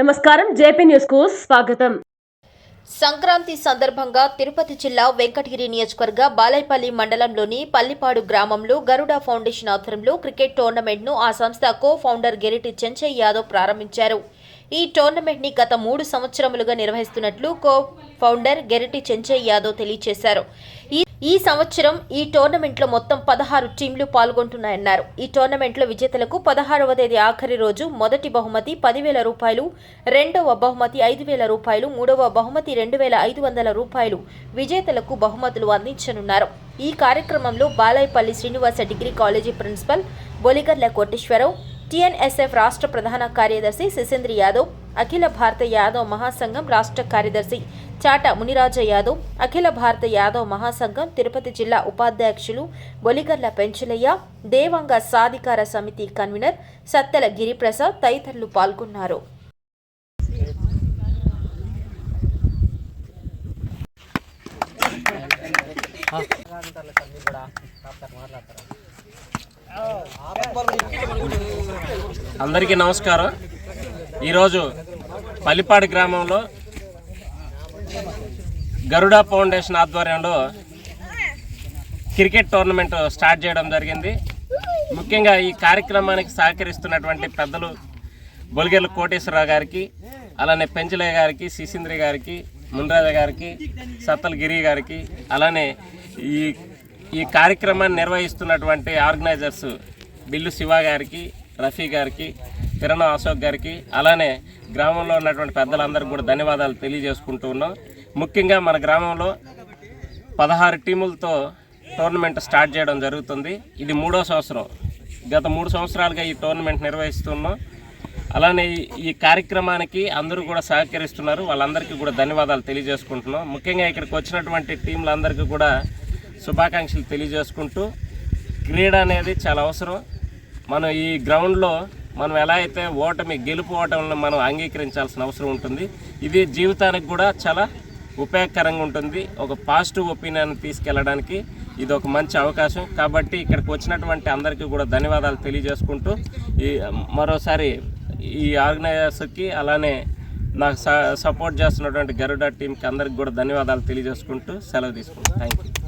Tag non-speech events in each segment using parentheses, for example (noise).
నమస్కారం జేపీ న్యూస్కు స్వాగతం. సంక్రాంతి సందర్భంగా తిరుపతి జిల్లా వెంకటగిరి నియోజకవర్గ బాలైపల్లి మండలంలోని పల్లిపాడు గ్రామంలో గరుడ ఫౌండేషన్ ఆధ్వర్యంలో క్రికెట్ టోర్నమెంట్ను ఆ సంస్థ కో ఫౌండర్ గెరిటి చెంచయ్ యాదవ్ ప్రారంభించారు. ఈ టోర్నమెంట్ని గత మూడు సంవత్సరములుగా నిర్వహిస్తున్నట్లు కో ఫౌండర్ గెరిటి చెంచయ్ యాదవ్ తెలియజేశారు. ఈ ఈ సంవత్సరం ఈ టోర్నమెంట్లో మొత్తం పదహారు టీంలు పాల్గొంటున్నాయన్నారు. ఈ టోర్నమెంట్లో విజేతలకు పదహారవ తేదీ ఆఖరి రోజు మొదటి బహుమతి పదివేల రూపాయలు రెండవ బహుమతి ఐదు వేల రూపాయలు మూడవ బహుమతి రెండు వేల ఐదు వందల రూపాయలు విజేతలకు బహుమతులు అందించనున్నారు. ఈ కార్యక్రమంలో Balayapalli Srinivasa degree college principal Boligarla Koteswararao TNSF రాష్ట్ర ప్రధాన కార్యదర్శి శిశేంద్ర యాదవ్ అఖిల భారత యాదవ్ మహాసంఘం రాష్ట్ర కార్యదర్శి చాట మునిరాజ యాదవ్ అఖిల భారత యాదవ్ మహాసంఘం తిరుపతి జిల్లా ఉపాధ్యక్షులు బొలిగర్ల పెంచలయ్య దేవంగ సాధికార సమితి కన్వీనర్ సత్తెల గిరిప్రసాద్ తదితరులు పాల్గొన్నారు. అందరికీ నమస్కారం. ఈరోజు పల్లిపాడు గ్రామంలో గరుడ ఫౌండేషన్ ఆధ్వర్యంలో క్రికెట్ టోర్నమెంట్ స్టార్ట్ చేయడం జరిగింది. ముఖ్యంగా ఈ కార్యక్రమానికి సహకరిస్తున్నటువంటి పెద్దలు బొలిగెల కోటేశ్వరరావు గారికి అలానే పెంచలయ్య గారికి శిశీంద్రి గారికి మున్రాజ గారికి సత్తల్ గిరి గారికి అలానే ఈ ఈ కార్యక్రమాన్ని నిర్వహిస్తున్నటువంటి ఆర్గనైజర్స్ బిల్లు శివ గారికి రఫీ గారికి కిరణ్ అశోక్ గారికి అలానే గ్రామంలో ఉన్నటువంటి పెద్దలందరికీ కూడా ధన్యవాదాలు తెలియజేసుకుంటూ ఉన్నాం. ముఖ్యంగా మన గ్రామంలో పదహారు టీములతో టోర్నమెంట్ స్టార్ట్ చేయడం జరుగుతుంది. ఇది మూడో సంవత్సరం. గత మూడు సంవత్సరాలుగా ఈ టోర్నమెంట్ నిర్వహిస్తున్నాం. అలానే ఈ- కార్యక్రమానికి అందరూ కూడా సహకరిస్తున్నారు. వాళ్ళందరికీ కూడా ధన్యవాదాలు తెలియజేసుకుంటున్నాం. ముఖ్యంగా ఇక్కడికి వచ్చినటువంటి టీంలందరికీ కూడా శుభాకాంక్షలు తెలియజేసుకుంటూ క్రీడ అనేది చాలా అవసరం. మనం ఈ గ్రౌండ్లో మనం ఎలా అయితే ఓటమి గెలుపు ఓటమిని మనం అంగీకరించాల్సిన అవసరం ఉంటుంది. ఇది జీవితానికి కూడా చాలా ఉపయోగకరంగా ఉంటుంది. ఒక పాజిటివ్ ఒపీనియన్ తీసుకెళ్ళడానికి ఇది ఒక మంచి అవకాశం. కాబట్టి ఇక్కడికి వచ్చినటువంటి అందరికీ కూడా ధన్యవాదాలు తెలియజేసుకుంటూ ఈ మరోసారి ఈ ఆర్గనైజర్స్కి అలానే నాకు స- సపోర్ట్ చేస్తున్నటువంటి గరుడ టీంకి అందరికి కూడా ధన్యవాదాలు తెలియజేసుకుంటూ సెలవు తీసుకుంటాను థ్యాంక్ యూ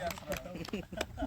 Yeah. (laughs)